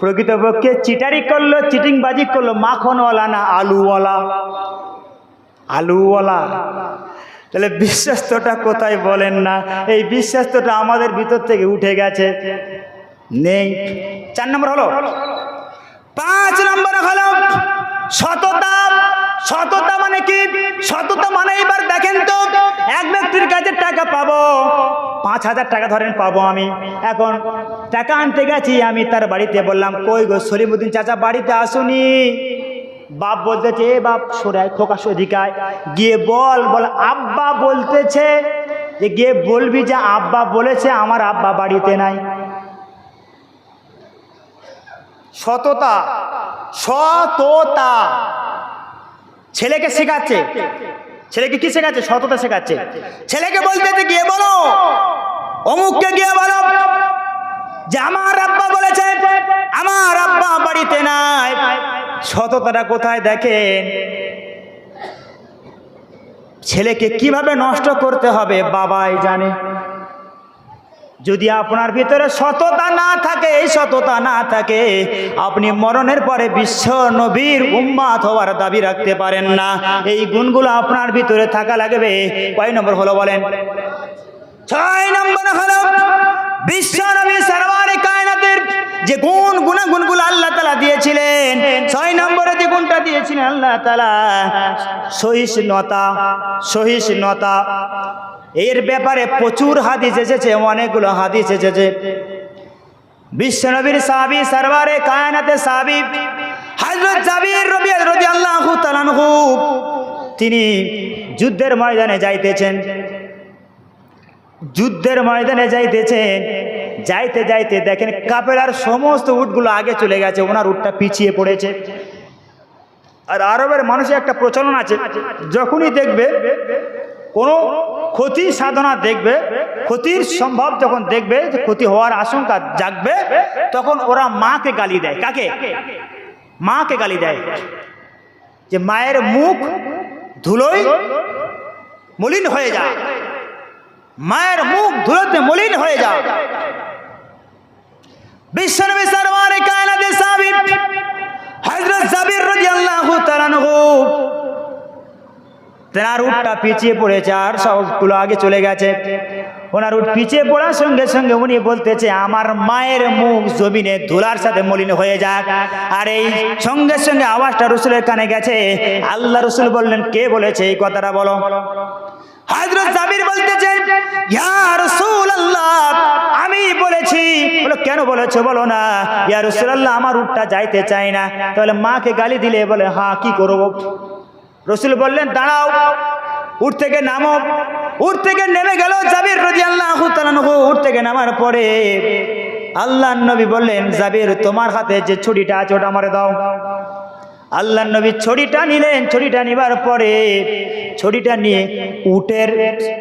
প্রকৃতপক্ষে চিটারি করল, চিটিংবাজি করল, মাখনওয়ালা না আলুওয়ালা? আলুওয়ালা। তাহলে বিশ্বাস্তটা কোথায় বলেন না? এই বিশ্বাস্তটা আমাদের ভিতর থেকে উঠে গেছে। নেই। চার নম্বর হলো। পাঁচ নম্বর হলো সততা। সততা মানে কি? সততা মানে এবার দেখেন তো, এক ব্যক্তির কাছে টাকা পাবো, পাঁচ হাজার টাকা ধরেন পাবো আমি। এখন টাকা আনতে গেছি, আমি তার বাড়িতে বললাম, কই গো সলিমুদ্দিন চাচা, বাড়িতে আসুনি? বাপ বলতেছে, এ বাপ সরায় খোকা সদিকায় গিয়ে বল বল, আব্বা বলতেছে যে, গিয়ে বলবি যে, আব্বা বলেছে, আমার আব্বা বাড়িতে নাই। সততা সততা। ছেলেকে শেখাচ্ছে। ছেলেকে কি শেখাচ্ছে? সততা শেখাচ্ছে। ছেলেকে বলতেছে গিয়ে বলো। অমুককে গিয়ে বলো যে, আমার আব্বা বলেছে, আমার আব্বা বাড়িতে নাই। সততাটা কোথায় দেখেন? ছেলেকে কীভাবে নষ্ট করতে হবে, বাবাই জানে। যদি আপনার ভিতরে সততা না থাকে, এই সততা না থাকে, আপনি মরণের পরে বিশ্ব নবীর উম্মাত হওয়ার দাবি রাখতে পারেন না। এই গুণগুলো আপনার ভিতরে থাকা লাগবে। কয় নম্বর হলো বলেন? ছয় নম্বর হলো বিশ্ব নবী সরওয়ারে কায়নাতের যে গুণ, গুণাগুণগুলো আল্লাহ তালা দিয়েছিলেন, ছয় নম্বরে যে গুণটা দিয়েছিলেন আল্লাহ তালা, সহিষ্ণুতা সহিষ্ণুতা। এর ব্যাপারে প্রচুর হাদিস এসেছে, অনেকগুলো হাদিস এসেছে। বিশ্বনবীর সাহাবি সরওয়ারে কায়নাতে সাহাবি, হযরত জাবির রবি আনহু, তিনি যুদ্ধের ময়দানে যাইতেছেন। যুদ্ধের ময়দানে যাইতেছেন, যাইতে যাইতে দেখেন কাপেলার সমস্ত উটগুলো আগে চলে গেছে, ওনার উটটা পিছিয়ে পড়েছে। আর আরবের মানুষের একটা প্রচলন আছে, যখনই দেখবে কোনো ক্ষতি সাধনা দেখবে, ক্ষতির সম্ভব যখন দেখবে যে ক্ষতি হওয়ার আশঙ্কা জাগবে, তখন ওরা মাকে গালি দেয়। কাকে? মাকে গালি দেয়। যে মায়ের মুখ ধুলোই মলিন হয়ে যায় মায়ের মুখ ধুলোতে মলিন হয়ে যায় বিশ্বনবী সরওয়ারে কায়নাতে সাবিত হযরত জাবির রাদিয়াল্লাহু তাআলা তেনার উটটা পিছিয়ে পড়েছে আর সবগুলো আগে চলে গেছে। ওনার উট পিছিয়ে পড়ার সঙ্গে সঙ্গে উনি বলতেছে, আমার মায়ের মুখ জমিনে ধুলার সাথে মলিন হয়ে যাক। আর এই সঙ্গে সঙ্গে আওয়াজটা রসুলের কানে গেছে। আল্লাহ রসুল বললেন, কে বলেছে এই কথাটা বলো? আমি বলেছি। বলো, কেন বলেছ? বলো না। আমার উটটা যাইতে চাই না। তাহলে মাকে গালি দিলে বলে হ্যাঁ কি করব? রসুল বললেন, দাঁড়াও, উঠ থেকে নামো। উঠ থেকে নেমে গেল জাবির তাআলা আনহু। উঠ থেকে নামার পরে আল্লাহ নবী বললেন, জাবির, তোমার হাতে যে ছুরিটা আছে, ওটা আমারে দাও। আল্লাহ নবী ছড়িটা নিলেন। ছড়িটা নিবার পরে ছড়িটা নিয়ে উটের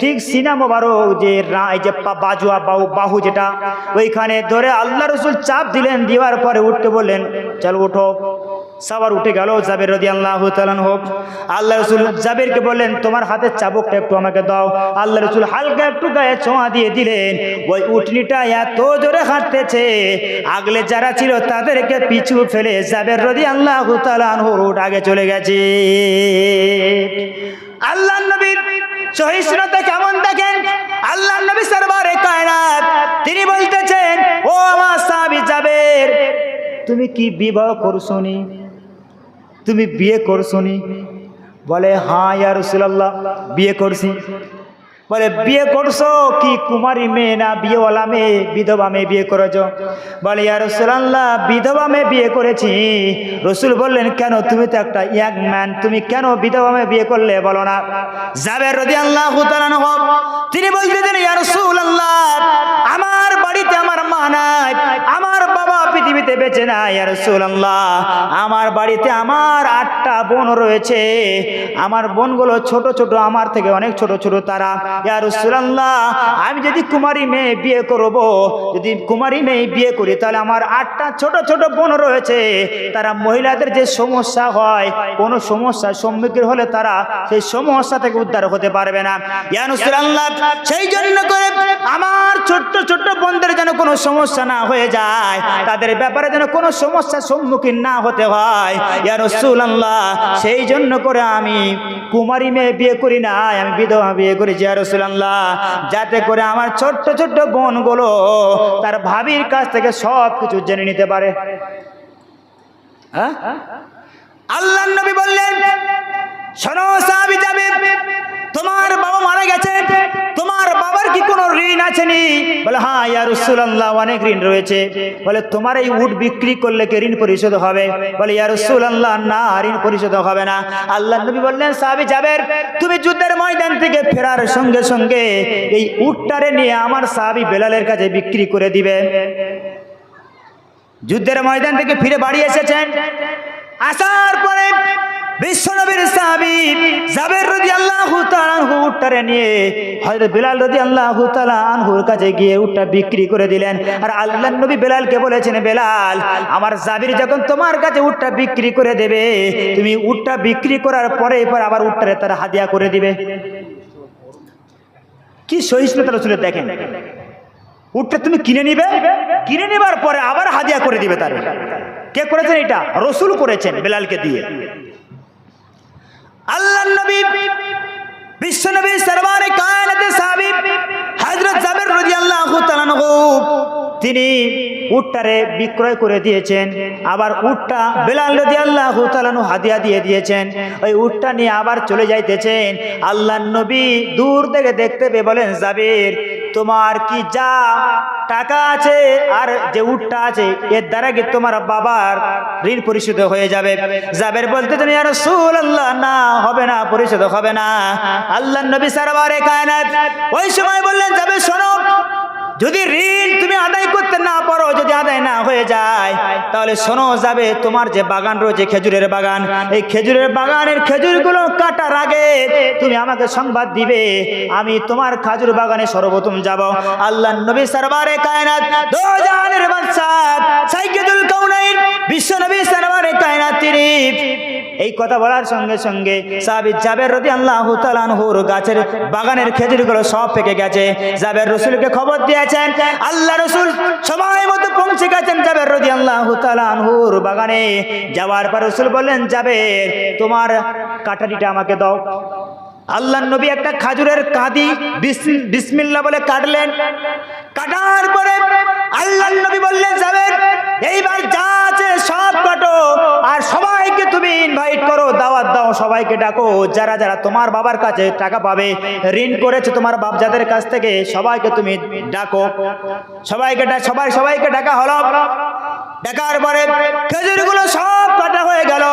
ঠিক সিনামো বারো যে এই যে বাজুয়া বাহু বাহু যেটা, ওইখানে ধরে আল্লাহ রসুল চাপ দিলেন। দেওয়ার পরে উঠতে বললেন, চল উঠো। সবার উঠে গেল জাবের রদি আল্লাহ হোক আল্লাহ রসুল জাবেরকে বললেন, তোমার হাতের চাবুকটা একটু আমাকে দাও। আল্লাহ রসুল হালকা একটু গায়ে ছোঁয়া দিয়ে দিলেন। ওই উঠনিটা এত জোরে হাঁটতেছে, আগলে যারা ছিল তাদেরকে পিছু ফেলে জাবের রদি আল্লাহ তালানহুর উঠ আগে চলে গেছে। আল্লাহ নবীর সহিষ্ণুতা কেমন দেখেন? আল্লাহ নবী সরবারে কায়নাত, তিনি বলতেছেন, ও আমার সাহাবী জাবের, তুমি কি বিবাহ করছনি তুমি বিয়ে করছনি? বলে হ্যাঁ ইয়া রাসূলুল্লাহ, বিয়ে করছি। বলে, বিয়ে করছ? কি কুমারী মেয়ে না বিয়েওয়ালা মেয়ে, বিধবা মেয়ে বিয়ে করেছ? বলে, ইয়া রাসূলুল্লাহ, বিধবা মেয়ে বিয়ে করেছি। রসুল বললেন, কেন? তুমি তো একটা ইয়াং ম্যান, তুমি কেন বিধবা মেয়ে বিয়ে করলে বলো না? রাদিয়াল্লাহু তাআলা আনহু, তিনি বলতেছেন ইয়া রাসূলুল্লাহ, আমার বাড়িতে আমার মা নাই, আমার বাবা পৃথিবীতে বেঁচে নাই, ইয়া রাসূলুল্লাহ। আমার বাড়িতে আমার আটটা বোন রয়েছে। আমার বোনগুলো ছোট ছোট, আমার থেকে অনেক ছোট ছোট তারা। ইয়া রাসূলুল্লাহ, আমি যদি কুমারী মেয়ে বিয়ে করব, যদি কুমারী মেয়ে বিয়ে করি, তাহলে আমার আটটা ছোট ছোট বোন রয়েছে। তারা মহিলাদের যে সমস্যা হয়, কোনো সমস্যার সম্মুখীন হলে তারা সেই সমস্যা থেকে উদ্ধার হতে পারবে না। সেই জন্য করে আমার ছোট্ট ছোট্ট বোনদের যেন কোনো সমস্যা না হয়ে যায়, তাদের ব্যাপারে যেন কোনো সমস্যার সম্মুখীন না হতে হয়। ইয়া রাসূলুল্লাহ, সেই জন্য করে আমি কুমারী মেয়ে বিয়ে করি না আমি বিধবা বিয়ে করেছি ইয়া রাসূলুল্লাহ, যাতে করে আমার ছোট্ট ছোট্ট বোনগুলো তার ভাবির কাছ থেকে সব কিছু জেনে নিতে পারে। হ্যাঁ? আল্লাহ নবী বললেন শোনো সাহাবী যাবে তোমার বাবা মারা গেছে, তোমার বাবার কি কোনো ঋণ আছে নি বলে হ্যাঁ ইয়া রাসূলুল্লাহ, অনেক ঋণ রয়েছে। বলে, তোমার এই উট বিক্রি করলে কি ঋণ পরিশোধ হবে? বলে, ইয়া রাসূলুল্লাহ, না, ঋণ পরিশোধ হবে না। আল্লাহ নবী বললেন, সাহাবী যাবের তুমি যুদ্ধের ময়দান থেকে ফেরার সঙ্গে সঙ্গে এই উটটারে নিয়ে আমার সাহাবী বেলালের কাছে বিক্রি করে দিবে। যুদ্ধের ময়দান থেকে ফিরে বাড়ি এসেছেন। আসার পরে বিশ্বনবীর সাহাবী জাবের রাদিয়াল্লাহু তাআলা আনহু উটটারে নিয়ে হযরত বিলাল রাদিয়াল্লাহু তাআলা আনহুর কাছে গিয়ে উটটা বিক্রি করে দিলেন। আর আল্লাহর নবী বেলালকে বলেছেন, বেলাল, আমার জাবির যখন তোমার কাছে উটটা বিক্রি করে দেবে, তুমি উটটা বিক্রি করার পরে এবার আবার উটটারে তারা হাদিয়া করে দিবে। কি সহিষ্ণুতা রসুলের দেখেন? উটটা তুমি কিনে নিবে, কিনে নেবার পরে আবার হাদিয়া করে দিবে তার। কে করেছেন এটা? রসুল করেছেন বেলালকে দিয়ে। আল্লাহ নবী বিশ্ব নবী সরবারে কায়নাতে সাহাবী হযরত জাবের রাদিয়াল্লাহু তাআলা তিনি উটটারে বিক্রয় করে দিয়েছেন। আবার উটটা বেলাল রাদিয়াল্লাহু তাআলা আনহু হাদিয়া দিয়ে দিয়েছেন। ওই উটটা নিয়ে আবার চলে যাইতেছেন। আল্লাহর নবী দূর থেকে দেখতে পেয়ে বলেন, জাবির, তোমার কি যা টাকা আছে আর যে উটটা আছে, এর দ্বারা কি তোমার বাবার ঋণ পরিশোধ হয়ে যাবে? জাবের বলতে, তুমি আর সুল আল্লাহ না, হবে না, পরিশোধ হবে না। আল্লাহ নবী সারবারে কায়নাত ওই সময় বললেন যাবে শোনো, যদি ঋণ তুমি আদায় করতে না পারো যদি আদায় না হয়ে যায়। তাহলে শোনো যাবে, তোমার যে বাগান রয়েছে, খেজুরের বাগান। এই খেজুরের বাগানের খেজুরগুলো কাটার আগে তুমি আমাকে সংবাদ দিবে, আমি তোমার খাজুর বাগানে সর্বপ্রথম যাব। আল্লাহ নবী সরবারে কায়নাত দো জাহানের বাদশাহ কাউনাইন, বিশ্ব নবী সরবারে কায়নাত তিনি এই কথা বলার সঙ্গে সঙ্গে সাহাবি জাবের রদি আল্লাহ তালানহুর গাছের বাগানের খেজুরগুলো সব পেকে গেছে। জাবের রসুলকে খবর দিয়েছেন, আল্লাহ রসুল সময় মতো পৌঁছে গেছেন জাবের রদি আল্লাহ তালানহুর বাগানে। যাওয়ার পর রসুল বললেন, জাবের, তোমার কাটারিটা আমাকে দাও। আল্লাহ নবী একটা খাজুরের কাঁদি, বিস- বিসমিল্লাহ বলে কাটলেন। কাটার পরে আল্লাহ নবী বললেন যাবেন এইবার যা আছে সব কাটো আর সবাইকে তুমি ইনভাইট করো, দাওয়াত দাও, সবাইকে ডাকো। যারা যারা তোমার বাবার কাছে টাকা পাবে, ঋণ করেছে তোমার বাপ যাদের কাছ থেকে, সবাইকে তুমি ডাকো। সবাইকে সবাই, সবাইকে ডাকা হলো। ডাকার পরে খেজুরগুলো সব কাটা হয়ে গেল।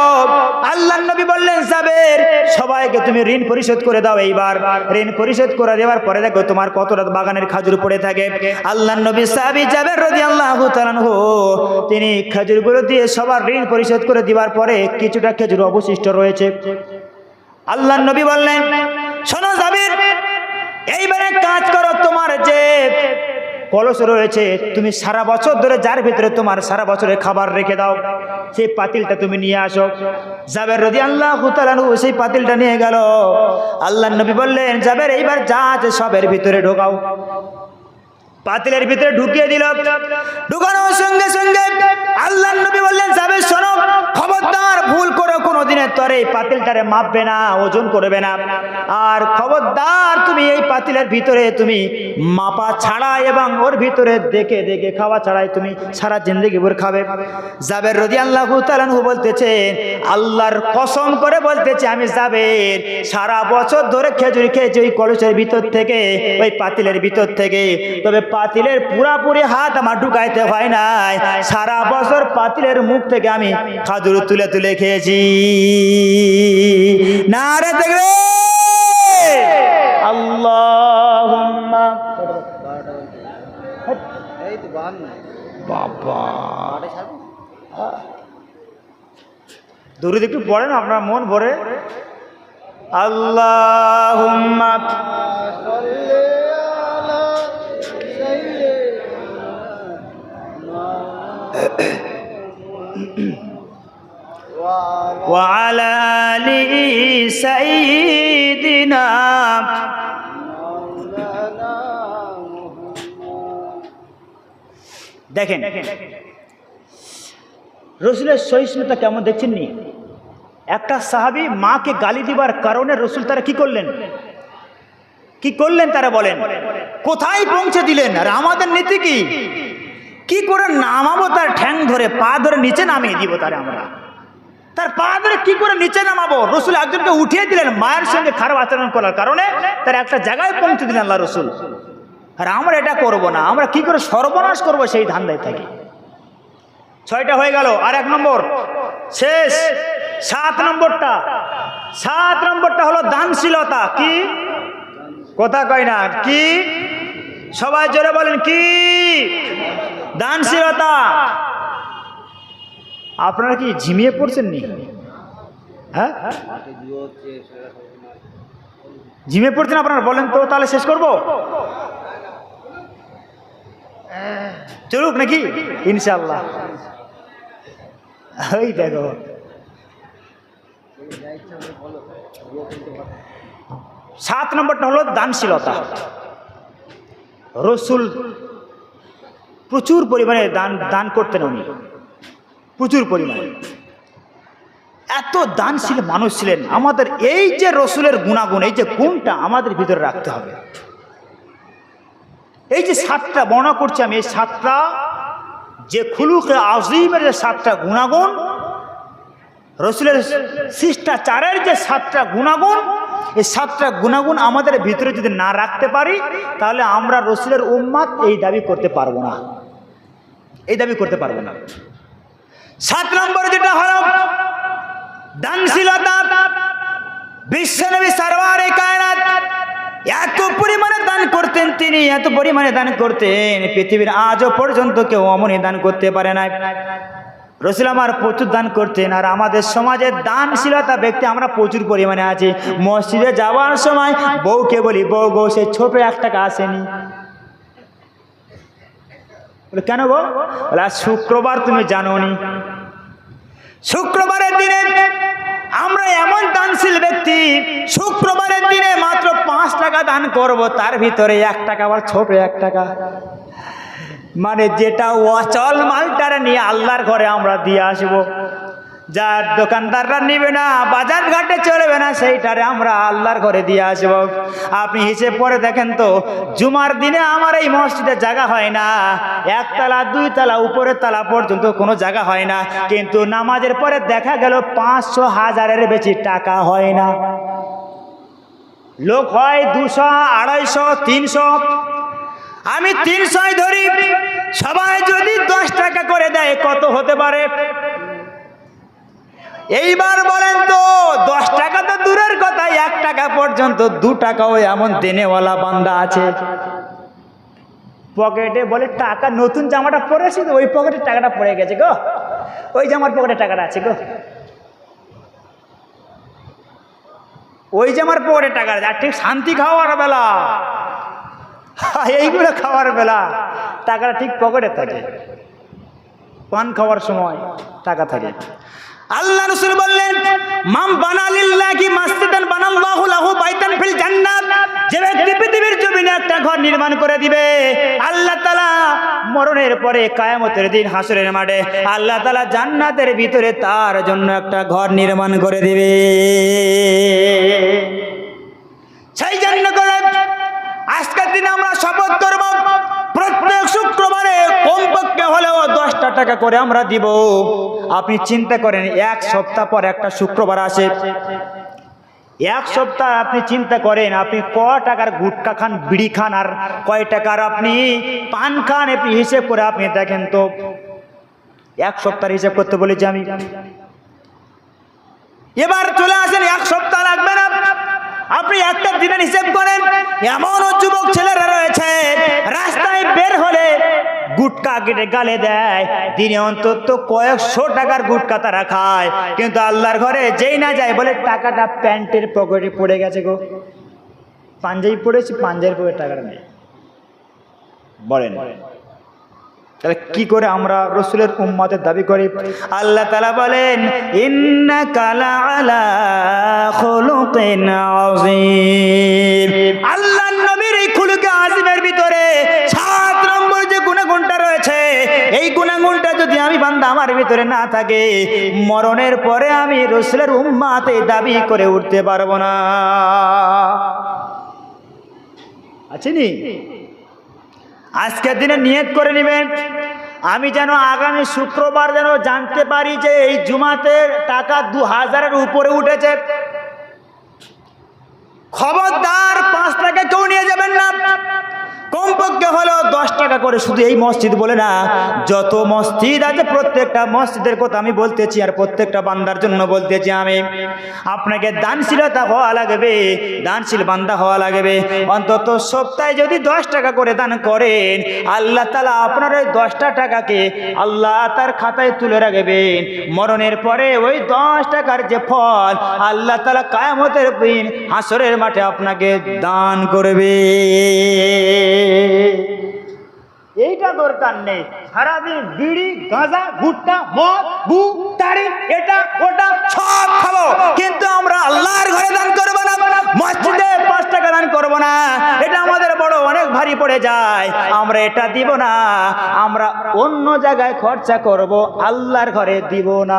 আল্লাহ নবী বললেন সাবের সবাইকে তুমি ঋণ পরিশোধ করে দাও এইবার। ঋণ পরিশোধ করে দেওয়ার পরে দেখো তোমার কতটা বাগানের খাজুর পড়ে থাকে। আল্লাহ নবী সাহাবি জাবের রদি আল্লাহ তিনি খেজুরগুলো দিয়ে সবার ঋণ পরিশোধ করে দেওয়ার পরে কিছুটা খেজুর অবশিষ্ট রয়েছে। আল্লাহ নবী বললেন, শোনো জাবির, এইবারে কাজ করো, তোমার যে কলস রয়েছে, তুমি সারা বছর ধরে যার ভিতরে তোমার সারা বছরের খাবার রেখে দাও, সেই পাতিলটা তুমি নিয়ে আসো। জাবের রদি আল্লাহ সেই পাতিলটা নিয়ে গেল। আল্লাহ নবী বললেন, জাবের, এইবার যা আছে সবের ভিতরে ঢোকাও। পাতিলের ভিতরে ঢুকিয়ে দিল। ঢুকানোর সঙ্গে সঙ্গে আল্লাহ নবী বললেন যাবে শোনো, খবরদার, ভুল করো কোনো দিনের তরে পাতিলটারে মাপবে না, ওজন করবে না। আর খবরদার, তুমি এই পাতিলের ভিতরে তুমি মাপা ছাড়া এবং ওর ভিতরে দেখে দেখে খাওয়া ছাড়াই তুমি সারা জিন্দগি ভর খাবে। জাবের রদি আল্লাহ তালানহু বলতেছে, আল্লাহর কসম করে বলতেছে আমি জাবের, সারা বছর ধরে খেজুরি খেয়েছি ওই কলসের ভিতর থেকে, ওই পাতিলের ভিতর থেকে। তবে পাতিলের পুরাপুরি হাত আমার ঢুকাইতে হয় নাই। সারা বছর পাতিলের মুখ থেকে আমি খাজুর তুলে তুলে খেয়েছি। না রে দেখবে আল্লাহ বাবা। দূরে একটু পড়েন আপনার মন ভরে। আল্লাহ وعلى آل سيدنا দেখেন রসুলের সহিষ্ণুতা কেমন দেখছেন নি একটা সাহাবি মাকে গালি দিবার কারণে রসুল তারা কি করলেন কি করলেন তারা বলেন কোথায় পৌঁছে দিলেন আর আমাদের নীতি কি কি করে নামাবো? তার ঠ্যাং ধরে, পা ধরে নিচে নামিয়ে দিব তারে আমরা। তার পা ধরে কি করে নিচে নামাবো? রসুল একজনকে উঠিয়ে দিলেন, মায়ের সঙ্গে খারাপ আচরণ করার কারণে তার একটা জায়গায় পৌঁছে দিলেন আল্লাহ রসুল। আর আমরা এটা করব না, আমরা কি করে সর্বনাশ করব সেই ধান্দায় থাকি। ছয়টা হয়ে গেল, আর এক নম্বর, শেষ, সাত নম্বরটা। সাত নম্বরটা হলো দানশীলতা, কি? কথা কয় না, কি? সবাই জোরে বলেন, কি? দানশীলতা। আপনারা কি ঝিমিয়ে পড়ছেন নি হ্যাঁ। ঝিমিয়ে পড়ছেন আপনারা, বলেন তো, তাহলে শেষ করব? চলুক নাকি? ইনশাল্লাহ ওই দেখো। সাত নম্বরটা হলো দানশীলতা। রসুল প্রচুর পরিমাণে দান দান করতেন উনি। প্রচুর পরিমাণে। এত দানশীল মানুষ ছিলেন। আমাদের এই যে রসুলের গুণাগুণ, এই যে গুণটা আমাদের ভিতরে রাখতে হবে। এই যে সাতটা বর্ণনা করছি আমি, এই সাতটা যে খুলুকে আজিমের যে সাতটা গুণাগুণ, রসুলের শিষ্টাচারের যে সাতটা গুণাগুণ এই সাতটা গুণাগুণ আমাদের ভিতরে যদি না রাখতে পারি, তাহলে আমরা রসুলের উম্মাদ এই দাবি করতে পারব না। এই দাবি করতে পারব না। সাত নম্বর যেটা হলো, দানশীলতা। বিশ্বনবী সারওয়ারে এত পরিমাণে দান করতেন তিনি, এত পরিমাণে দান করতেন। পৃথিবীর আজও পর্যন্ত কেউ অমনি দান করতে পারে না রসুল আমার প্রচুর দান করতেন আর আমাদের সমাজে দানশীলতা ব্যক্তি আমরা প্রচুর পরিমাণে আছি। মসজিদে যাওয়ার সময় বউকে বলি, বউ গো, সে ছোট এক টাকা আসেনি। কেন গো? বলে শুক্রবার তুমি জানো নি শুক্রবারের দিনে আমরা এমন দানশীল ব্যক্তি, শুক্রবারের দিনে মাত্র পাঁচ টাকা দান করব, তার ভিতরে এক টাকা, আবার ছোট এক টাকা। মানে যেটা অচল মালটারে নিয়ে আল্লাহর ঘরে আমরা দিয়ে আসব। যার দোকানদাররা নিবে না, বাজার ঘাটে চলবে না, সেইটারে আমরা আল্লাহর ঘরে দিয়ে আসব। আপনি হিসেব করে দেখেন তো, জুমার দিনে আমার এই মসজিদে জায়গা হয় না। একতলা দুই তলা উপরের তলা পর্যন্ত কোনো জায়গা হয় না। কিন্তু নামাজের পরে দেখা গেল পাঁচশো হাজারের বেশি টাকা হয় না। লোক হয় দুশো, আড়াইশো, তিনশো। আমি তিনশোই ধরি। সবাই যদি দশ টাকা করে দেয়, কত হতে পারে? এইবার বলেন তো, দশ টাকা তো দূরের কথা, এক টাকা পর্যন্ত দু টাকাও এমন দেনেওয়ালা বান্দা আছে। পকেটে বলে, টাকা, নতুন জামাটা পরেছি তো, ওই পকেটে টাকাটা পড়ে গেছে গো। ওই জামার পকেটে টাকাটা আছে গো। ওই জামার পকেটে টাকা আছে, আর ঠিক শান্তি খাওয়ার বেলা। এইগুলো খাওয়ার বেলা টাকাটা ঠিক পকেটে থাকে। পান খাওয়ার সময় টাকা থাকে। আল্লাহ রসুল বললেন, মাম বানালিল্লাহি মাসজিদান বানাল্লাহু লাহু বাইতান ফিল জান্নাত। যে ব্যক্তি পৃথিবীর জমিনে একটা ঘর নির্মাণ করে দিবে, আল্লাহ তাআলা মরণের পরে কায়ামতের দিন হাসরের মাঠে আল্লাহ তাআলা জান্নাতের ভিতরে তার জন্য একটা ঘর নির্মাণ করে দিবে সেই জন্য করে আজকের দিনে আমরা শপথ করব প্রত্যেক শুক্রবারে কমপক্ষে হলেও দশটা টাকা করে আমরা দিব। আপনি চিন্তা করেন, এক সপ্তাহ পর একটা শুক্রবার আসে। এক সপ্তাহ আপনি চিন্তা করেন, আপনি ক টাকার গুটকা খান, বিড়ি খান, আর কয় টাকার আপনি পান খান, আপনি হিসেব করে আপনি দেখেন তো, এক সপ্তাহের হিসেব করতে বলেছি আমি। এবার চলে আসেন, এক সপ্তাহ লাগবে না। আপনি একটা দিনের হিসেব করেন এমনও যুবক ছেলেরা রয়েছে, রাস্তায় বের হলে গুটকা কেটে গালে দেয়। দিনে অন্তত কয়েকশো টাকার গুটকা তারা খায়। কিন্তু আল্লাহর ঘরে যেই না যায় বলে, টাকাটা প্যান্টের পকেটে পড়ে গেছে গো। পাঞ্জাবি পড়েছি পাঞ্জাবির পকেটে টাকাটা নেই। বলেন। তাহলে কি করে আমরা রসুলের উম্মাদের দাবি করি? আল্লাহ তালা বলেন ইন্না কালা আলা আল্লাহ নবীর এই খুলুকে আজিমের ভিতরে সাত নম্বর যে গুণাগুণটা রয়েছে, এই গুণাগুণটা যদি আমি বান্দা আমার ভিতরে না থাকে, মরণের পরে আমি রসুলের উম্মাতে দাবি করে উঠতে পারব না। আছেনি আজকের দিনে নিয়ত করে নেবেন। আমি যেন আগামী শুক্রবার যেন জানতে পারি যে এই জুমাতে টাকা দু হাজারের উপরে উঠেছে। খবরদার পাঁচ টাকা কেউ নিয়ে যাবেন না। কমপক্ষে হলো দশ টাকা করে শুধু এই মসজিদ বলে না, যত মসজিদ আছে প্রত্যেকটা মসজিদের কথা আমি বলতেছি আর প্রত্যেকটা বান্দার জন্য বলতেছি আমি। আপনাকে দানশীলতা হওয়া লাগবে, দানশীল বান্দা হওয়া লাগবে। অন্তত সপ্তাহে যদি দশ টাকা করে দান করেন, আল্লাহ তালা আপনার ওই দশটা টাকাকে আল্লাহ তার খাতায় তুলে রাখবেন। মরণের পরে ওই দশ টাকার যে ফল, আল্লাহ তালা কায়ামতের দিন হাসরের মাঠে আপনাকে দান করবে। এইটা দরকার নেই। সারাদিন বিড়ি, গাঁজা, ভুট্টা, মদ বু তারি, এটা, ওটা সব খাব। কিন্তু আমরা আল্লাহর ঘরে দান করব না, মসজিদে পাঁচ টাকা দান করব না। এটা আমাদের বড় অনেক ভারী পড়ে যায়। আমরা এটা দিব না। আমরা অন্য জায়গায় খরচা করব, আল্লাহর ঘরে দিব না।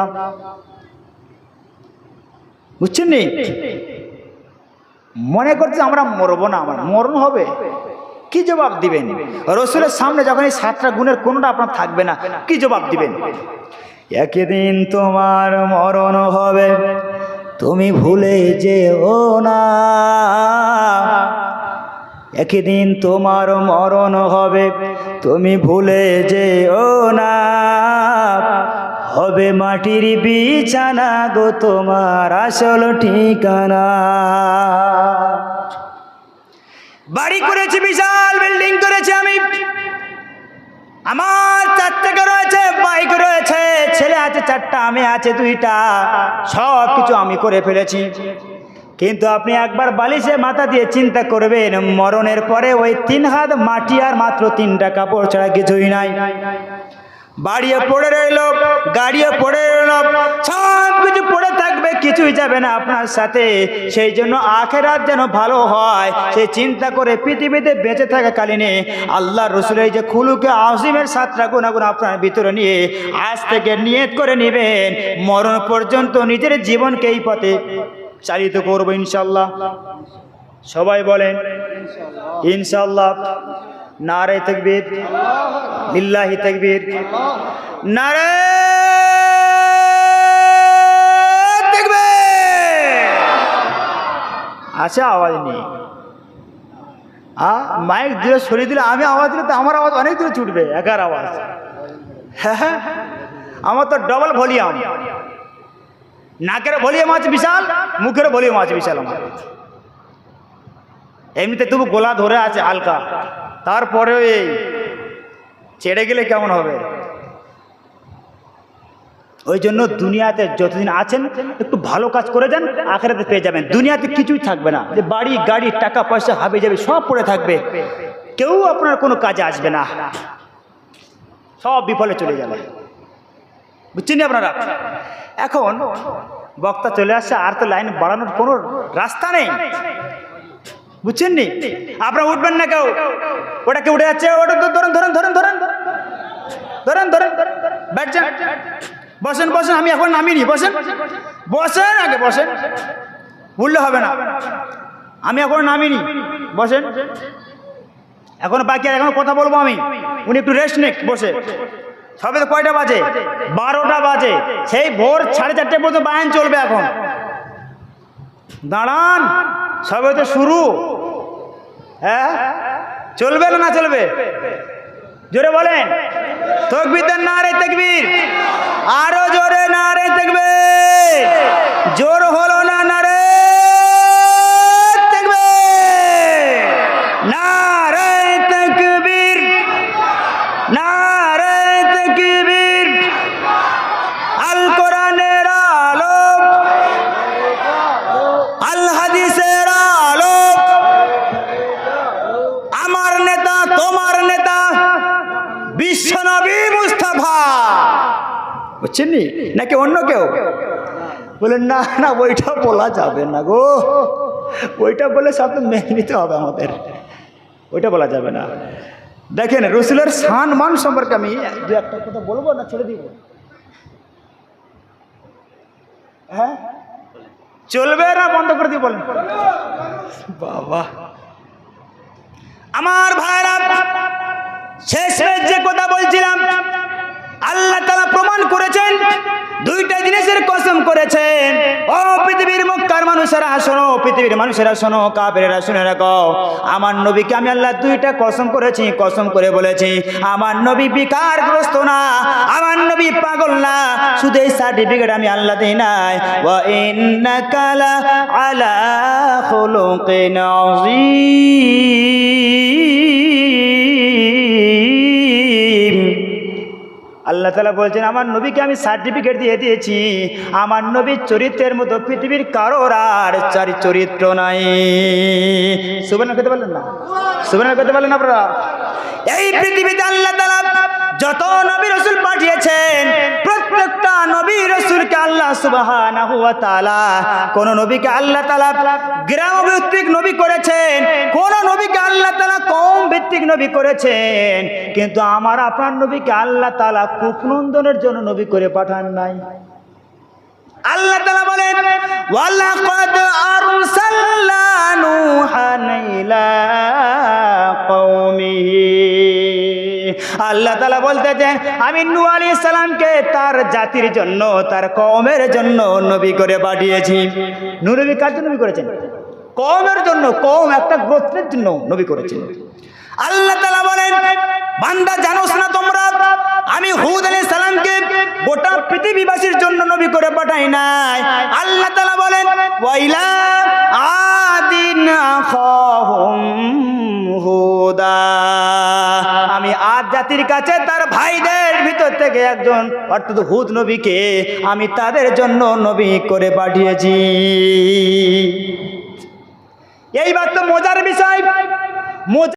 বুঝছেন মনে করছে আমরা মরবো না, আমার মরণ হবে। কি জবাব দিবেন? রসুলের সামনে যখন এই সাতটা গুণের কোনোটা আপনার থাকবে না, কি জবাব দিবেন? একদিন তোমার মরণ হবে, তুমি ভুলে যেও না। একদিন তোমার মরণ হবে, তুমি ভুলে যেও না। হবে মাটির বিছানা গো, তোমার আসল ঠিকানা। বাড়ি করেছি, বিশাল বিল্ডিং করেছি আমি। আমার চার টাকা রয়েছে, বাইক রয়েছে, ছেলে আছে চারটা, আমি আছে দুইটা, সব কিছু আমি করে ফেলেছি। কিন্তু আপনি একবার বালিশে মাথা দিয়ে চিন্তা করবেন, মরণের পরে ওই তিন হাত মাটি আর মাত্র তিনটা কাপড় ছাড়া কিছুই নাই। বাড়িও পড়ে রইল গাড়িও পড়ে রইল। সব কিছু পড়ে থাকবে, কিছুই যাবে না আপনার সাথে। সেই জন্য আখেরাত যেন ভালো হয়, সেই চিন্তা করে পৃথিবীতে বেঁচে থাকা কালীনে আল্লাহ রসুলের যে খুলুকে আজিমের সাতটা গুণাগুণ আপনার ভিতরে নিয়ে আজ থেকে নিয়ত করে নেবেন। মরণ পর্যন্ত নিজের জীবনকে এই পথে চালিত করব ইনশাল্লাহ সবাই বলেন ইনশাল্লাহ নারে তকবীর, লিল্লাহি তকবীর। নারে আছে আওয়াজ নেই। আ, মাইক দূরে সরিয়ে দিলে আমি আওয়াজ দিলে তো আমার আওয়াজ অনেক দূরে ছুটবে, একার আওয়াজ। হ্যাঁ আমার তো ডবল ভলিউম নাকের ভলিউম আছে বিশাল, মুখের ভলিউম আছে বিশাল আমার। এমনিতে তবু গোলা ধরে আছে হালকা। তারপরেও এই ছেড়ে গেলে কেমন হবে? ওই জন্য দুনিয়াতে যতদিন আছেন, একটু ভালো কাজ করে যান, আখেরাতে পেয়ে যাবেন। দুনিয়াতে কিছুই থাকবে না। যে বাড়ি, গাড়ি, টাকা, পয়সা, হাবে যাবে সব পড়ে থাকবে। কেউ আপনার কোনো কাজে আসবে না। সব বিফলে চলে যাবে। বুঝছেন আপনারা? এখন বক্তা চলে আসছে আর তো লাইন বাড়ানোর কোনো রাস্তা নেই। বুঝছেন নি আপনারা উঠবেন না কেউ। ওটা কে উঠে যাচ্ছে। ওটা ধরেন ধরেন ধরেন ধরেন। ধরেন ধরেন। ব্যাট বসেন বসেন। আমি এখন নামিনি। বসেন। বসেন আগে, বসেন। ভুললে হবে না। আমি এখন নামিনি। বসেন। এখন বাকি এখন কথা বলব আমি। উনি একটু রেস্ট নেক, বসে। সবে তো কয়টা বাজে? বারোটা বাজে। সেই ভোর সাড়ে চারটে পর্যন্ত বায়ান চলবে এখন। দাঁড়ান। সবে তো শুরু। হ্যাঁ? চলবে না চলবে? জোরে বলেন। তকবির না রে আরও জোরে না রে জোর হলো না না রে বুঝছেন নি? নাকি অন্য কেউ? বলেন না না ওইটা বলা যাবে না গো। ওইটা বলে সব তো মেনে নিতে হবে আমাদের। ওইটা বলা যাবে না। দেখেন, রসুলের সান মান সম্পর্কে আমি দু একটা কথা বলব না ছেড়ে দিব? হ্যাঁ? চলবে না, বন্ধ করে দিয়ে বলেন। বাবা। আমার ভাইরা শেষ যে কথা বলছিলাম আল্লাহ তালা প্রমাণ করেছেন দুইটা জিনিসের কসম করেছেন। ও পৃথিবীর মুক্তার মানুষেরা, শোনো, পৃথিবীর মানুষেরা, শোনো কাপেরা শুনে রাখো। আমার নবীকে আমি আল্লাহ দুইটা কসম করেছি, কসম করে বলেছি, আমার নবী বিকারগ্রস্ত না, আমার নবী পাগল না, শুধু এই সার্টিফিকেট আমি আল্লাহ দিই নাই। ওয়া ইন্নাকা লা আলা খুলুকিন আযীম। আল্লাহ তালা বলছেন, আমার নবীকে আমি সার্টিফিকেট দিয়ে দিয়েছি। আমার নবীর চরিত্রের মতো পৃথিবীর কারোর আর চারি চরিত্র নাই। সুবর্ণ করতে পারলেন না। সুবর্ণ করতে পারলেন আপনারা। এই পৃথিবীতে আল্লাহ তালা যত নবী রসুল পাঠিয়েছেন প্রত্যেকটা নবী রসুলকে আল্লাহ সুবাহ কোন নবীকে আল্লাহ তালা গ্রাম ভিত্তিক নবী করেছেন, কোন নবীকে আল্লাহ তালা কম ভিত্তিক নবী করেছেন, কিন্তু আমার আপনার নবীকে আল্লাহ তালা কুকনন্দনের জন্য নবী করে পাঠান নাই। আল্লাহ তালা বলেন, ওয়ালাকাদ আল্লাহ তালা বলতেছেন, আমি নূহ আলাইহিস সালামকে তার জাতির জন্য, তার কওমের জন্য নবী করে পাঠিয়েছি। নূহ নবী কার জন্য করেছেন? কওমের জন্য, কওম একটা গোত্রের জন্য নবী করেছেন। আল্লাহ তালা বলেন, বান্দা জানোস না তোমরা, আমি হুদ আলাইহিস সালামকে গোটা পৃথিবীবাসীর জন্য নবী করে পাঠাই নাই। আল্লাহ তালা বলেন, ওয়াইলা আদিন আমি আর জাতির কাছে তার ভাইদের ভিতর থেকে একজন, অর্থাৎ হুদ নবীকে আমি তাদের জন্য নবী করে পাঠিয়েছি। এইবার তো মজার বিষয়। মজা